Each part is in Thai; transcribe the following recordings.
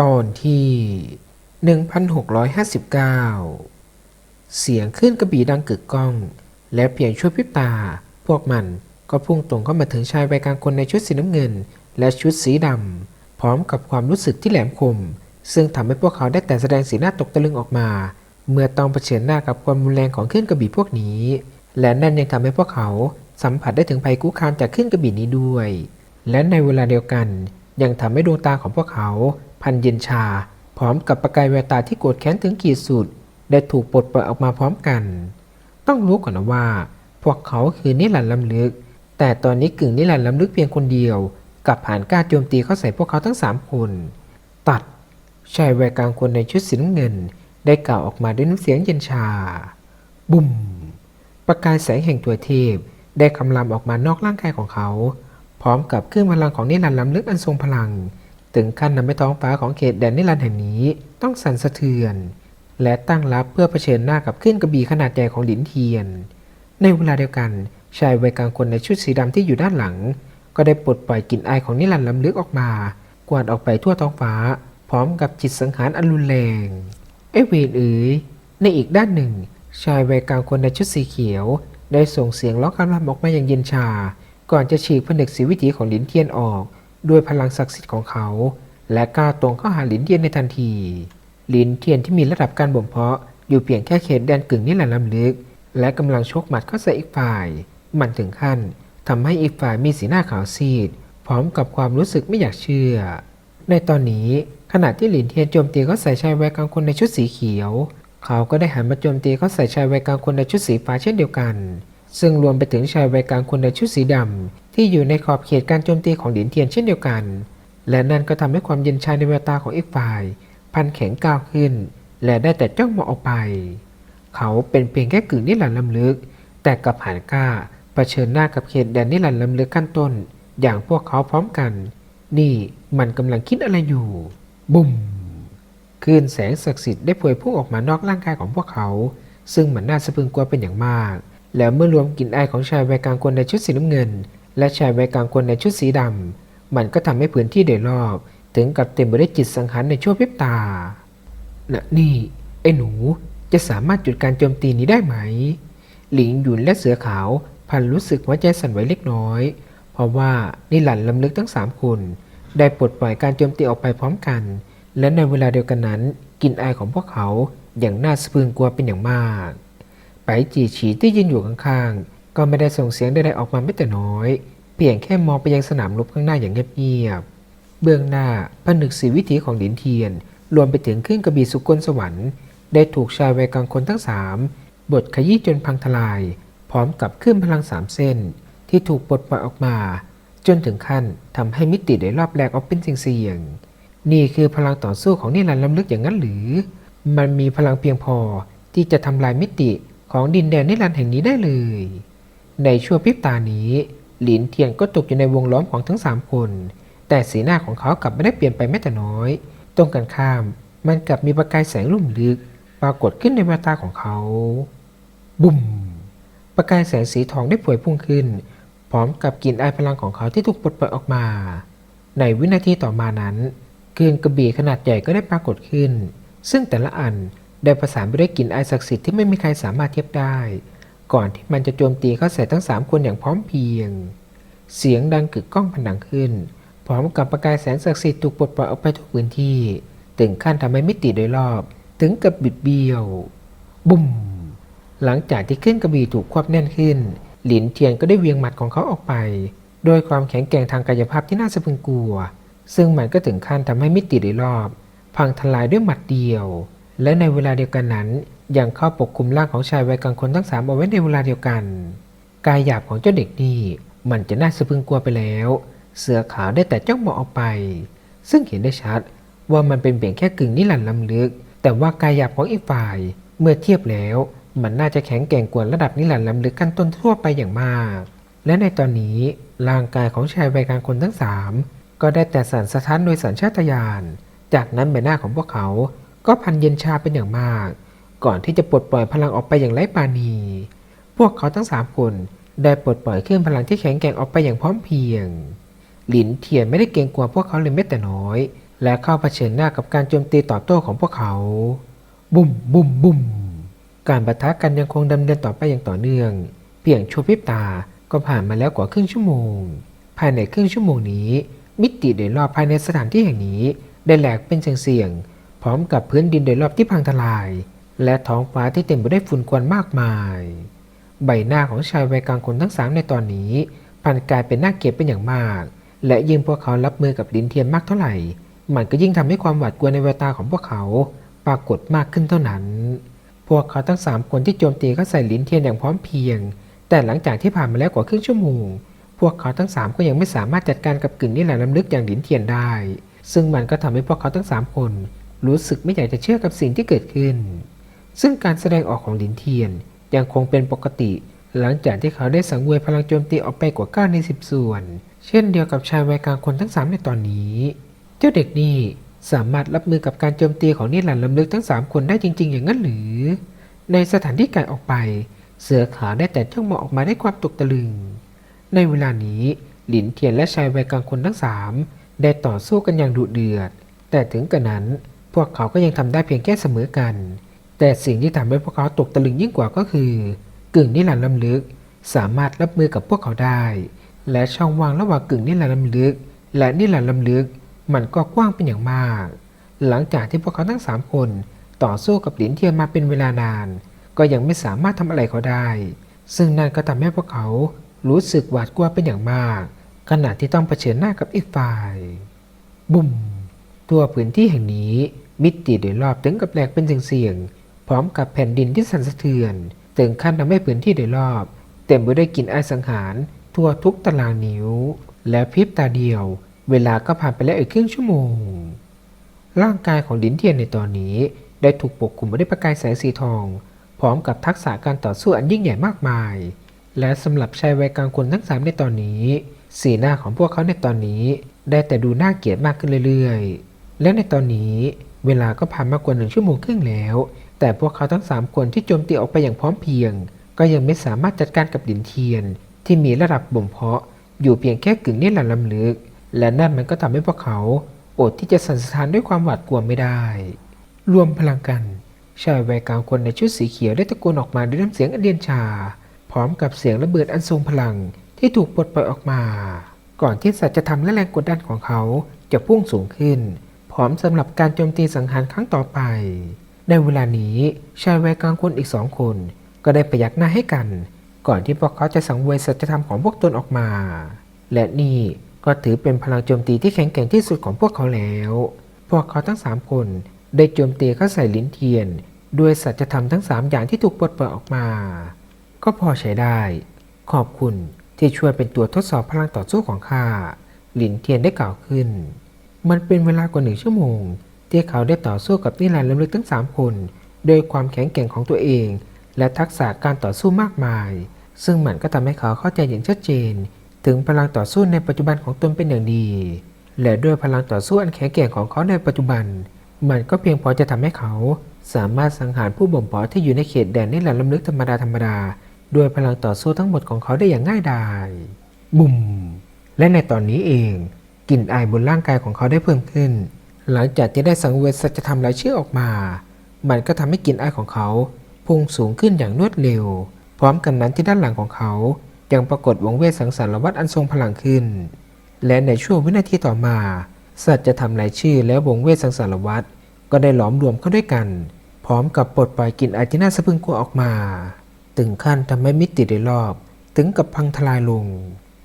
ตอนที่ 1659 เสียงขึ้นกระบี่ดังกึกก้อง และเพียงชั่วพริบตา พวกมันก็พุ่งตรงเข้ามาถึงชายวัยกลางคนในชุดสีน้ำเงิน และชุดสีดำพร้อมกับความรู้สึกที่แหลมคม ซึ่งทำให้พวกเขาได้แต่แสดงสีหน้าตกตะลึงออกมา เมื่อต้องเผชิญหน้ากับความรุนแรงของคลื่นกระบี่พวกนี้ และนั่นยังทำให้พวกเขาสัมผัสได้ถึงภัยคุกคามจากคลื่นกระบี่นี้ด้วย และในเวลาเดียวกันยังทำให้ดวงตาของพวกเขา พันเย็นชา พร้อมกับประกายแววตาที่โกรธแค้นถึงขีดสุด ได้ถูกปลดปล่อยออกมาพร้อมกัน ต้องรู้ก่อนนะว่า พวกเขาคือนิรันดร์ล้ำลึก แต่ตอนนี้กึ่งนิรันดร์ล้ำลึกเพียงคนเดียว กับผ่านกล้าโจมตีเข้าใส่พวกเขาทั้งสามคน ตัดชายวัยกลางคนในชุดสีน้ำเงิน ได้กล่าวออกมาด้วยน้ำเสียงเย็นชา บุ่มประกายแสงแห่งตัวเทพ ได้คำรามออกมานอกร่างกายของเขา พร้อมกับเครื่องพลังของนิรันดร์ล้ำลึกอันทรงพลัง ถึงขั้นนำให้ท้องฟ้าของเขตแดนนิรันดร์แห่งนี้ต้องสั่นสะเทือน และตั้งรับเพื่อเผชิญหน้ากับคลื่นกระบี่ขนาดใหญ่ของหลินเทียน ในเวลาเดียวกันชายวัยกลางคนในชุดสีดำที่อยู่ด้านหลัง ก็ได้ปลดปล่อยกลิ่นอายของนิรันดร์ล้ำลึกออกมา กวาดออกไปทั่วท้องฟ้า พร้อมกับจิตสังหารอันรุนแรงเอเวนเอ๋ยในอีกด้านหนึ่ง ชายวัยกลางคนในชุดสีเขียว ได้ส่งเสียงร้องคำรามออกมาอย่างเย็นชา ก่อนจะฉีกผนึกสีวิถีของหลินเทียนออก ด้วยพลังศักดิ์สิทธิ์ของเขา และก้าวตรงเข้าหาหลินเทียนในทันทีหลินเทียนที่มีระดับการบ่มเพาะอยู่เพียงแค่เขตแดนกึ่งนิรันดร์ล้ำลึก และกำลังชกหมัดเข้าใส่อีกฝ่าย มันถึงขั้นทำให้อีกฝ่ายมีสีหน้าขาวซีด พร้อมกับความรู้สึกไม่อยากเชื่อ ในตอนนี้ขณะที่หลินเทียนโจมตีเขาใส่ชายวัยกลางคนในชุดสีเขียว เขาก็ได้หันมาโจมตีเขาใส่ชายวัยกลางคนในชุดสีฟ้าเช่นเดียวกัน ซึ่งรวมไปถึงชายวัยกลางคนในชุดสีดำที่อยู่ในขอบเขตการโจมตีของหลินเทียนเช่นเดียวกัน และนั่นก็ทำให้ความเย็นชาในแววตาของอีกฝ่าย พันแข็งก้าวขึ้น และได้แต่จ้องมองออกไป เขาเป็นเพียงแค่กึ่งนิรันดร์ล้ำลึก แต่กับหันกล้าเผชิญหน้ากับเขตแดนนิรันดร์ล้ำลึกขั้นต้น อย่างพวกเขาพร้อมกัน นี่มันกำลังคิดอะไรอยู่ บุ้มคลื่นแสงศักดิ์สิทธิ์ได้พวยพุ่งออกมานอกร่างกายของพวกเขา ซึ่งมันน่าสะพรึงกลัวเป็นอย่างมาก แล้วเมื่อรวมกลิ่นอายของชายวัยกลางคนในชุดสีน้ำเงิน และชายวัยกลางคนในชุดสีดำมันก็ทำให้พื้นที่โดยรอบ ถึงกับเต็มไปด้วยจิตสังหารในชั่วพริบตาน่ะนี่ ไอ้หนูจะสามารถหยุดการโจมตีนี้ได้ไหม หลิงหยุนและเสือขาวพันรู้สึกหัวใจสั่นไหวเล็กน้อย เพราะว่านิหลันลำลึกทั้งสามคนได้ปลดปล่อยการโจมตีออกไปพร้อมกัน และในเวลาเดียวกันนั้นกลิ่นอายของพวกเขาอย่างน่าสะพรึงกลัวเป็นอย่างมาก จีฉีที่ยืนอยู่ข้างๆ ก็ไม่ได้ส่งเสียงใดๆออกมาไม่แต่น้อย เพียงแค่มองไปยังสนามรบข้างหน้าอย่างเงียบๆ เบื้องหน้าผนึกสีวิถีของหลินเทียน รวมไปถึงขึ้นกระบี่สุกลสวรรค์ ได้ถูกชายวัยกลางคนทั้งสามบทขยี้จนพังทลาย พร้อมกับขึ้นพลังสามเส้น ที่ถูกปลดปล่อยออกมา จนถึงขั้นทำให้มิติโดยรอบแหลกออกเป็นสิ่งเสี่ยงๆนี่คือพลังต่อสู้ของนิรันดร์ล้ำลึกอย่างนั้นหรือ มันมีพลังเพียงพอที่จะทำลายมิติ ของดินแดนนิรันดร์แห่งนี้ได้เลย ในชั่วพริบตานี้ หลินเทียนก็ตกอยู่ในวงล้อมของทั้งสามคน แต่สีหน้าของเขากลับไม่ได้เปลี่ยนไปแม้แต่น้อย ตรงกันข้าม มันกลับมีประกายแสงลุ่มลึก ปรากฏขึ้นในแววตาของเขา บุ่ม ประกายแสงสีทองได้ผวยพุ่งขึ้น พร้อมกับกลิ่นอายพลังของเขาที่ถูกปลดปล่อยออกมา ในวินาทีต่อมานั้นคลื่นกระบี่ขนาดใหญ่ก็ได้ปรากฏขึ้น ซึ่งแต่ละอัน ได้ประสานไปด้วยกลิ่นอายศักดิ์สิทธิ์ที่ไม่มีใครสามารถเทียบได้ ก่อนที่มันจะโจมตีเข้าใส่ทั้งสามคนอย่างพร้อมเพรียง เสียงดังกึกก้องพันดังขึ้น พร้อมกับประกายแสงศักดิ์สิทธิ์ถูกปลดปล่อยออกไปทุกพื้นที่ ถึงขั้นทำให้มิติโดยรอบ ถึงกับบิดเบี้ยว บุ้ม หลังจากที่ขึ้นกระบี่ถูกควบแน่นขึ้น หลินเทียนก็ได้เวียงหมัดของเขาออกไป โดยความแข็งแกร่งทางกายภาพที่น่าสะพรึงกลัว ซึ่งมันก็ถึงขั้นทำให้มิติโดยรอบ พังทลายด้วยหมัดเดียว และในเวลาเดียวกันนั้น ยังเข้าปกคลุมร่างของชายวัยกลางคนทั้งสามเอาไว้ในเวลาเดียวกัน กายหยาบของเจ้าเด็กนี่มันจะน่าสะพึงกลัวไปแล้ว เสือขาวได้แต่จ้องมองออกไป ซึ่งเห็นได้ชัดว่ามันเป็นเพียงแค่กึ่งนิรันดร์ล้ำลึก แต่ว่ากายหยาบของอีกฝ่าย เมื่อเทียบแล้ว มันน่าจะแข็งแกร่งกว่าระดับนิรันดร์ล้ำลึกขั้นต้นทั่วไปอย่างมาก และในตอนนี้ร่างกายของชายวัยกลางคนทั้งสามก็ได้แต่สั่นสะท้านโดยสัญชาตญาณ จากนั้นใบหน้าของพวกเขา ก็พันเย็นชาเป็นอย่างมาก ก่อนที่จะปลดปล่อยพลังออกไปอย่างไร้ปาณี พวกเขาทั้งสามคนได้ปลดปล่อยเครื่องพลังที่แข็งแกร่งออกไปอย่างพร้อมเพรียง หลินเทียนไม่ได้เกรงกลัวพวกเขาเลยแม้แต่น้อย และเข้าเผชิญหน้ากับการโจมตีตอบโต้ของพวกเขา บุ้มบุ้มบุ้มการปะทะกันยังคงดำเนินต่อไปอย่างต่อเนื่อง เพียงชั่วพริบตาก็ผ่านมาแล้วกว่าครึ่งชั่วโมง ภายในครึ่งชั่วโมงนี้ มิติโดยรอบภายในสถานที่แห่งนี้ ได้แหลกเป็นเสียงๆ พร้อมกับพื้นดินโดยรอบที่พังทลาย และท้องฟ้าที่เต็มไปด้วยฝุ่นควันมากมาย ใบหน้าของชายวัยกลางคนทั้งสามในตอนนี้พันกลายเป็นหน่าเกลียดเป็นอย่างมาก และยิ่งพวกเขารับมือกับลินเทียนมากเท่าไหร่ มันก็ยิ่งทำให้ความหวาดกลัวในแววตาของพวกเขาปรากฏมากขึ้นเท่านั้น พวกเขาทั้งสามคนที่โจมตีก็ใส่ลินเทียนอย่างพร้อมเพียง แต่หลังจากที่ผ่านมาแล้วกว่าครึ่งชั่วโมง พวกเขาทั้งสามก็ยังไม่สามารถจัดการกับกึ่งนิรันดร์ล้ำลึกอย่างลินเทียนได้ ซึ่งมันก็ทำให้พวกเขาทั้งสามคน รู้สึกไม่อยากจะเชื่อกับสิ่งที่เกิดขึ้น ซึ่งการแสดงออกของลินเทียนยังคงเป็นปกติ หลังจากที่เขาได้สังเวยพลังโจมตีออกไปกว่า 9 ใน 10 ส่วน เช่นเดียวกับชายวัยกลางคนทั้ง 3 ในตอนนี้ เจ้าเด็กนี่สามารถรับมือกับการโจมตีของนิรันดร์ลำลึกทั้ง 3 คนได้จริง ๆ อย่างนั้นหรือ ในสถานที่การออกไป เสือขาวได้แต่จ้องมองออกมาได้ความตกตะลึง ในเวลานี้หลินเทียนและชายวัยกลางคนทั้งสามได้ต่อสู้กันอย่างดุเดือด แต่ถึงกระนั้น พวกเขาก็ยังทำได้เพียงแค่เสมอกัน แต่สิ่งที่ทำให้พวกเขาตกตะลึงยิ่งกว่าก็คือ กึ่งนิรันดร์ล้ำลึก สามารถรับมือกับพวกเขาได้ และช่องว่างระหว่างกึ่งนิรันดร์ล้ำลึก และนิรันดร์ล้ำลึก มันก็กว้างเป็นอย่างมาก หลังจากที่พวกเขาทั้งสามคนต่อสู้กับหลินเทียนมาเป็นเวลานาน ก็ยังไม่สามารถทำอะไรเขาได้ ซึ่งนั่นก็ทำให้พวกเขารู้สึกหวาดกลัวเป็นอย่างมาก ขณะที่ต้องเผชิญหน้ากับอีกฝ่าย บุ้มตัวพื้นที่แห่งนี้ มิติโดยรอบถึงกับแหลกเป็นเสียงๆพร้อมกับแผ่นดินที่สั่นสะเทือนถึงขั้นทำให้พื้นที่โดยรอบ เต็มไปด้วยกลิ่นไอายสังหาร ทั่วทุกตารางนิ้ว และพริบตาเดียว เวลาก็ผ่านไปแล้วอีกครึ่งชั่วโมง ร่างกายของลินเทียนในตอนนี้ ได้ถูกปกคลุมไปด้วยประกายแสงสีทอง พร้อมกับทักษะการต่อสู้อันยิ่งใหญ่มากมาย และสำหรับชายวัยกลางคนทั้งสามในตอนนี้ สีหน้าของพวกเขาในตอนนี้ ได้แต่ดูน่าเกลียดมากขึ้นเรื่อยๆ และในตอนนี้ เวลาก็ผ่านมากกว่าหนึ่งชั่วโมงครึ่งแล้ว แต่พวกเขาทั้งสามคนที่โจมตีออกไปอย่างพร้อมเพรียง ก็ยังไม่สามารถจัดการกับดินเทียน ที่มีระดับบ่มเพาะ อยู่เพียงแค่กึ่งนิรันดร์ลำลึก และนั่นมันก็ทำให้พวกเขาอดที่จะสั่นสะท้านด้วยความหวาดกลัวไม่ได้ รวมพลังกันชายวัยกลางคนในชุดสีเขียวได้ตะโกนออกมาด้วยน้ำเสียงอันเดียนชา พร้อมกับเสียงระเบิดอันทรงพลังที่ถูกปลดปล่อยออกมา ก่อนที่สัจธรรมและแรงกดดันของเขาจะพุ่งสูงขึ้น อมสำหรับการโจมตีสังหารครั้งต่อไป ในเวลานี้ชายวัยกลางคนอีกสองคน ก็ได้พยักหน้าให้กัน ก่อนที่พวกเขาจะสังเวยสัจธรรมของพวกตนออกมา และนี่ก็ถือเป็นพลังโจมตีที่แข็งแกร่งที่สุดของพวกเขาแล้ว พวกเขาทั้งสามคนได้โจมตีเข้าใส่ลิ้นเทียน ด้วยสัจธรรมทั้งสามอย่างที่ถูกปลดปล่อยออกมา ก็พอใช้ได้ ขอบคุณที่ช่วยเป็นตัวทดสอบพลังต่อสู้ของข้า หลินเทียนได้กล่าวขึ้น มันเป็นเวลากว่าหนึ่งชั่วโมง ที่เขาได้ต่อสู้กับนิรันดร์ล้ำลึกทั้งสามคน โดยความแข็งแกร่งของตัวเอง และทักษะการต่อสู้มากมาย ซึ่งมันก็ทำให้เขาเข้าใจอย่างชัดเจน ถึงพลังต่อสู้ในปัจจุบันของตนเป็นอย่างดี และด้วยพลังต่อสู้อันแข็งแกร่งของเขาในปัจจุบัน มันก็เพียงพอจะทำให้เขาสามารถสังหารผู้บ่มเพาะที่อยู่ในเขตแดนนิรันดร์ล้ำลึกธรรมดาธรรมดาด้วยพลังต่อสู้ทั้งหมดของเขาได้อย่างง่ายดายบุ่มและในตอนนี้เอง กลิ่นอายบนร่างกายของเขาได้เพิ่มขึ้น หลังจากที่ได้สังเวยสัจธรรมรายชื่อออกมา มันก็ทำให้กลิ่นอายของเขาพุ่งสูงขึ้นอย่างรวดเร็ว พร้อมกันนั้นที่ด้านหลังของเขายังปรากฏวงเวทสังสารวัตรอันทรงพลังขึ้น และในช่วงวินาทีต่อมา สัจธรรมรายชื่อและวงเวทสังสารวัตรก็ได้หลอมรวมเข้าด้วยกัน พร้อมกับปลดปล่อยกลิ่นอายที่น่าสะพรึงกลัวออกมาถึงขั้นทำให้มิติโดยรอบ ถึงกับพังทลายลง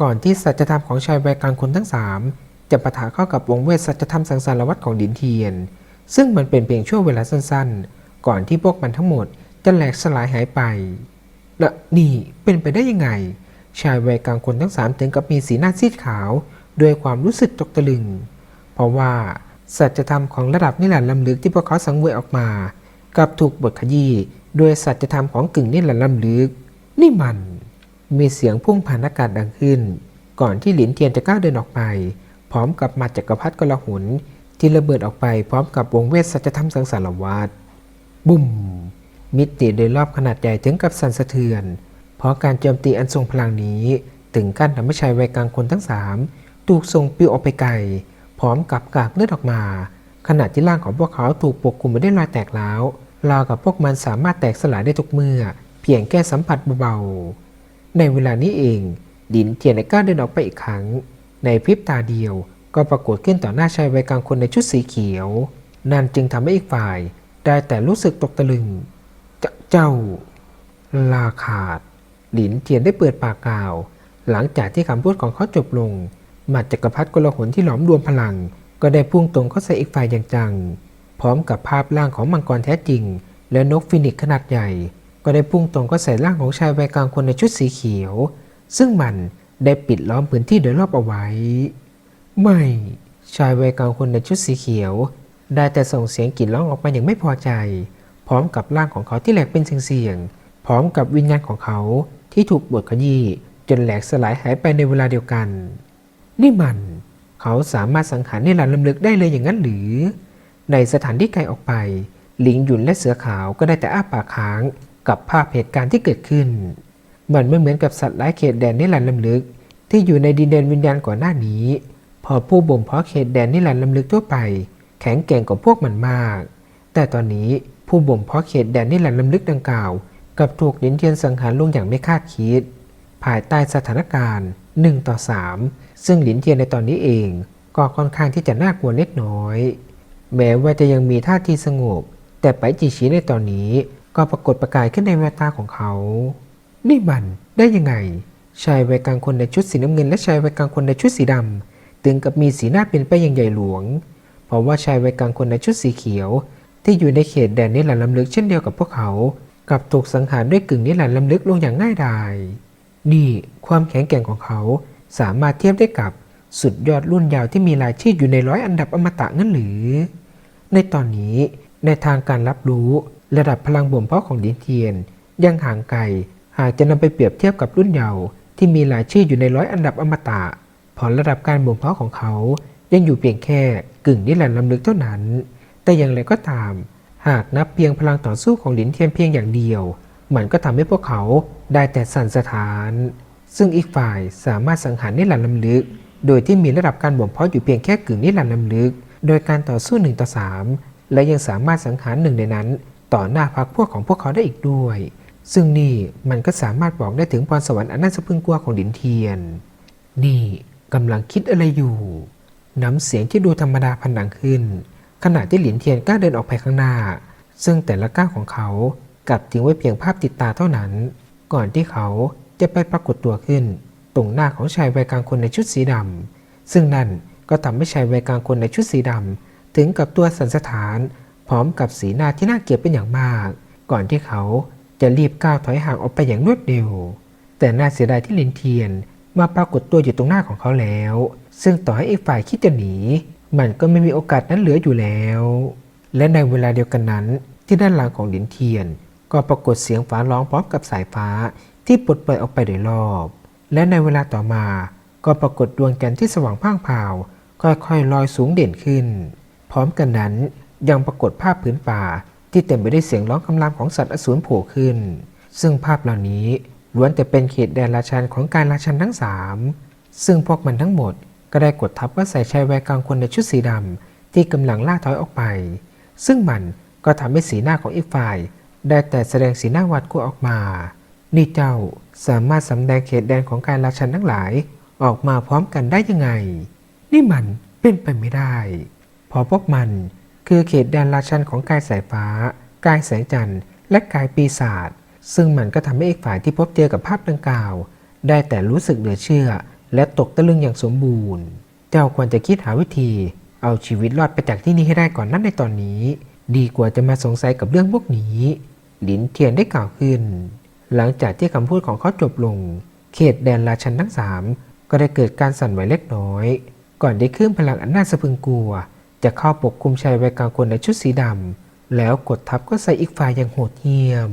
ก่อนที่สัจธรรมของชายวัยกลางคนทั้งสาม จะปะทะเข้ากับวงเวทสัจธรรมสังสารวัตรของดินเทียน ซึ่งมันเป็นเพียงช่วงเวลาสั้นๆ ก่อนที่พวกมันทั้งหมดจะแหลกสลายหายไปและนี่เป็นไปได้ยังไง ชายวัยกลางคนทั้งสามถึงกับมีสีหน้าซีดขาวด้วยความรู้สึกตกตะลึง เพราะว่าสัจธรรมของระดับนิรันดร์ล้ำลึกที่พวกเขาสังเวยออกมา กับถูกบทขยี้ด้วยสัจธรรมของกึ่งนิรันดร์ล้ำลึก นี่มัน มีเสียงพุ่งผ่านอากาศดังขึ้น ก่อนที่หลินเทียนจะก้าวเดินออกไป พร้อมกับมาจักรพรรดิกลหุนที่ระเบิดออกไปพร้อมกับวงเวทสัจธรรมสังสารวัตรบุ้ม มิติโดยรอบขนาดใหญ่ถึงกับสั่นสะเทือน เพราะการโจมตีอันทรงพลังนี้ ถึงขั้นทำให้ชายวัยกลางคนทั้งสามถูกส่งปิวออกไปไกล พร้อมกับกากเลือดออกมา ขณะที่ร่างของพวกเขาถูกปกคลุมไปด้วยรอยแตกร้าวราวกับพวกมันสามารถแตกสลายได้ทุกเมื่อ เพียงแค่สัมผัสเบาๆในเวลานี้เองดินเทียนได้กล้าเดินออกไปอีกครั้ง ในพริบตาเดียวก็ปรากฏขึ้นต่อหน้าชายวัยกลางคนในชุดสีเขียว นั่นจึงทำให้อีกฝ่าย ได้แต่รู้สึกตกตะลึงเจเจ้า ลาขาด หลินเทียนได้เปิดปากกล่าว หลังจากที่คำพูดของเขาจบลงหมัดจักรพรรดิกลหนที่หลอมรวมพลัง ก็ได้พุ่งตรงเข้าใส่อีกฝ่ายอย่างจัง พร้อมกับภาพร่างของมังกรแท้จริง และนกฟินิกขนาดใหญ่ ก็ได้พุ่งตรงเข้าใส่ร่างของชายวัยกลางคนในชุดสีเขียว ซึ่งมัน ได้ปิดล้อมพื้นที่โดยรอบเอาไว้ ไม่ชายวัยกลางคนในชุดสีเขียว ได้แต่ส่งเสียงกรีดร้องออกมาอย่างไม่พอใจ พร้อมกับร่างของเขาที่แหลกเป็นเสียงๆพร้อมกับวิญญาณของเขาที่ถูกบดขยี้จนแหลกสลายหายไปในเวลาเดียวกัน นี่มัน เขาสามารถสังหารในหลานลำลึกได้เลยอย่างนั้นหรือ ในสถานที่ไกลออกไปหลิงหยุนและเสือขาวก็ได้แต่อ้าปากค้างกับภาพเหตุการณ์ที่เกิดขึ้น มันไม่เหมือนกับสัตว์ร้ายเขตแดนนิรันดร์ลำลึก ที่อยู่ในดินแดนวิญญาณก่อนหน้านี้ พอผู้บ่มเพาะเขตแดนนิรันดร์ลำลึกทั่วไป แข็งแกร่งกว่าพวกมันมาก แต่ตอนนี้ผู้บ่มเพาะเขตแดนนิรันดร์ลำลึกดังกล่าวกับถูกลินเทียนสังหารลงอย่างไม่คาดคิด ภายใต้สถานการณ์1ต่อ3 ซึ่งหลินเทียนในตอนนี้เอง ก็ค่อนข้างที่จะน่ากลัวเล็กน้อย แม้ว่าจะยังมีท่าทีสงบ แต่ไปจีชีในตอนนี้ก็ปรากฏประกายขึ้นในแววตาของเขา นี่มันได้ยังไง ชายวัยกลางคนในชุดสีน้ำเงินและชายวัยกลางคนในชุดสีดำถึงกับมีสีหน้าเปลี่ยนไปอย่างใหญ่หลวงเพราะว่าชายวัยกลางคนในชุดสีเขียว ที่อยู่ในเขตแดนนิรันดร์ลำลึกเช่นเดียวกับพวกเขากลับถูกสังหารด้วยกึ่งนิรันดร์ลำลึกลงอย่างง่ายดายนี่ความแข็งแกร่งของเขาสามารถเทียบได้กับสุดยอดรุ่นยาวที่มีรายชื่ออยู่ในร้อยอันดับอมตะงั้นหรือ ในตอนนี้ในทางการรับรู้ระดับพลังบ่มเพาะของดินเทียน ยังห่างไกล หากจะนำไปเปรียบเทียบกับรุ่นเยาว์ที่มีรายชื่ออยู่ในร้อยอันดับอมตะพอระดับการบ่มเพาะของเขา ยังอยู่เพียงแค่กึ่งนิรันดร์ลำลึกเท่านั้น แต่อย่างไรก็ตาม หากนับเพียงพลังต่อสู้ของหลินเทียนเพียงอย่างเดียว มันก็ทำให้พวกเขาได้แต่สั่นสะท้าน ซึ่งอีกฝ่ายสามารถสังหารนิรันดร์ลำลึก โดยที่มีระดับการบ่มเพาะอยู่เพียงแค่กึ่งนิรันดร์ลำลึก โดยการต่อสู้1ต่อ3และยังสามารถสังหารหนึ่งในนั้น ต่อหน้าพรรคพวกของพวกเขาได้อีกด้วย ซึ่งนี่มันก็สามารถบอกได้ถึงพรสวรรค์อันน่าสะพรึงกลัวของดินเทียน นี่กำลังคิดอะไรอยู่ น้ำเสียงที่ดูธรรมดาพันดังขึ้น ขณะที่หลินเทียนกล้าเดินออกไปข้างหน้า ซึ่งแต่ละก้าวของเขากลับทิ้งไว้เพียงภาพติดตาเท่านั้น ก่อนที่เขาจะไปปรากฏตัวขึ้น ตรงหน้าของชายวัยกลางคนในชุดสีดำซึ่งนั่นก็ทำให้ชายวัยกลางคนในชุดสีดำถึงกับตัวสันสถาน พร้อมกับสีหน้าที่น่าเกลียดเป็นอย่างมาก ก่อนที่เขา จะรีบก้าวถอยห่างออกไปอย่างรวดเร็ว แต่น่าเสียดายที่ลินเทียนมาปรากฏตัวอยู่ตรงหน้าของเขาแล้ว ซึ่งต่อให้อีกฝ่ายคิดจะหนี มันก็ไม่มีโอกาสนั้นเหลืออยู่แล้ว และในเวลาเดียวกันนั้น ที่ด้านหลังของลินเทียน ก็ปรากฏเสียงฟ้าร้องพร้อมกับสายฟ้าที่ปลดปล่อยออกไปโดยรอบ และในเวลาต่อมา ก็ปรากฏดวงจันทร์ที่สว่างพ่างพราวค่อยๆลอยสูงเด่นขึ้น พร้อมกันนั้นยังปรากฏภาพพื้นป่า ที่เต็มไปด้วยเสียงร้องคำรามของสัตว์อสูรโผล่ขึ้น ซึ่งภาพเหล่านี้ล้วนแต่เป็นเขตแดนราชันของการราชันทั้งสามซึ่งพวกมันทั้งหมดก็ได้กดทับว่าใส่ชายวัยกลางคนในชุดสีดำที่กำลังล่าถอยออกไป ซึ่งมันก็ทำให้สีหน้าของอีกฝ่าย ได้แต่แสดงสีหน้าหวาดกลัวออกมา นี่เจ้าสามารถสำแดงเขตแดนของการราชันทั้งหลาย ออกมาพร้อมกันได้ยังไง นี่มันเป็นไปไม่ได้ พอพวกมัน คือเขตแดนราชันของกายสายฟ้า กายแสงจันทร์ และกายปีศาจ ซึ่งมันก็ทำให้อีกฝ่ายที่พบเจอกับภาพดังกล่าว ได้แต่รู้สึกเหลือเชื่อ และตกตะลึงอย่างสมบูรณ์ เจ้าควรจะคิดหาวิธี เอาชีวิตรอดไปจากที่นี่ให้ได้ก่อนนั้นในตอนนี้ ดีกว่าจะมาสงสัยกับเรื่องพวกนี้หลินเทียนได้กล่าวขึ้น หลังจากที่คำพูดของเขาจบลง เขตแดนราชันทั้งสามก็ได้เกิดการสั่นไหวเล็กน้อย ก่อนได้คลื่นพลังอันน่าสะพึงกลัว จะเข้าปกคลุมชายวัยกลางคนในชุดสีดำแล้วกดทับก็ใส่อีกฝ่ายอย่างโหดเหี้ยม